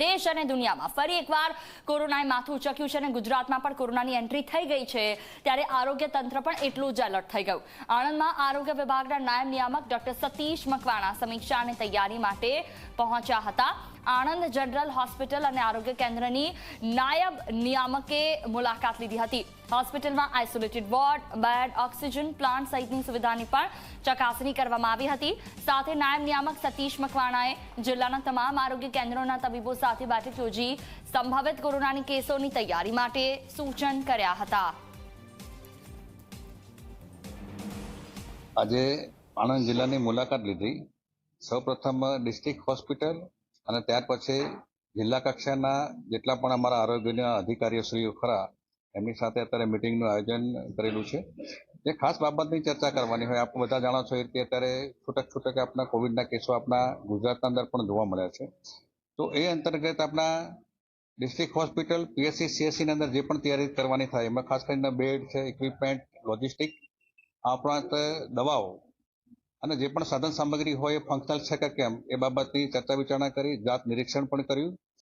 દેશ અને દુનિયામાં ફરી એકવાર કોરોનાએ માથું ઉચક્યું છે અને ગુજરાતમાં પણ કોરોનાની એન્ટ્રી થઈ ગઈ છે ત્યારે આરોગ્ય તંત્ર પણ એટલું જ એલર્ટ થઈ ગયું. આણંદમાં આરોગ્ય વિભાગના નાયબ નિયામક ડોક્ટર સતીશ મકવાણા સમીક્ષા અને તૈયારી માટે પહોંચ્યા હતા. આણંદ જનરલ હોસ્પિટલ અને આરોગ્ય કેન્દ્રની નાયબ નિયામકે મુલાકાત લીધી હતી. હોસ્પિટલમાં isolated ward, bed, oxygen plant સહિતની સુવિધાની પણ ચકાસણી કરવામાં આવી હતી. સાથે નાયબ નિયામક સતીશ મકવાણાએ જિલ્લાના તમામ આરોગ્ય કેન્દ્રોના તબીબો સાથે બેઠક યોજી સંભવિત કોરોનાની કેસોની તૈયારી માટે સૂચન કર્યા હતા. આજે આણંદ જિલ્લાની મુલાકાત લીધી. સૌપ્રથમ ડિસ્ટ્રિક્ટ હોસ્પિટલ અને ત્યાર પછી જિલ્લા કક્ષાના જેટલા પણ અમારા આરોગ્યના અધિકારીઓશ્રીઓ ખરા, એમની સાથે અત્યારે મિટિંગનું આયોજન કરેલું છે. જે ખાસ બાબતની ચર્ચા કરવાની હોય, આપ બધા જાણો છો એ રીતે અત્યારે છૂટક છૂટક આપણા કોવિડના કેસો આપણા ગુજરાતના અંદર પણ જોવા મળ્યા છે. તો એ અંતર્ગત આપણા ડિસ્ટ્રિક્ટ હોસ્પિટલ, પીએસસી સીએસસીની અંદર જે પણ તૈયારી કરવાની થાય, એમાં ખાસ કરીને બેડ છે ઇક્વિપમેન્ટ લોજિસ્ટિક આ ઉપરાંત દવાઓ અને જે પણ સાધન સામગ્રી હોય એ ફંક્શનલ છે કે કેમ, એ બાબતની ચર્ચા વિચારણા કરી, જાત નિરીક્ષણ પણ કર્યું.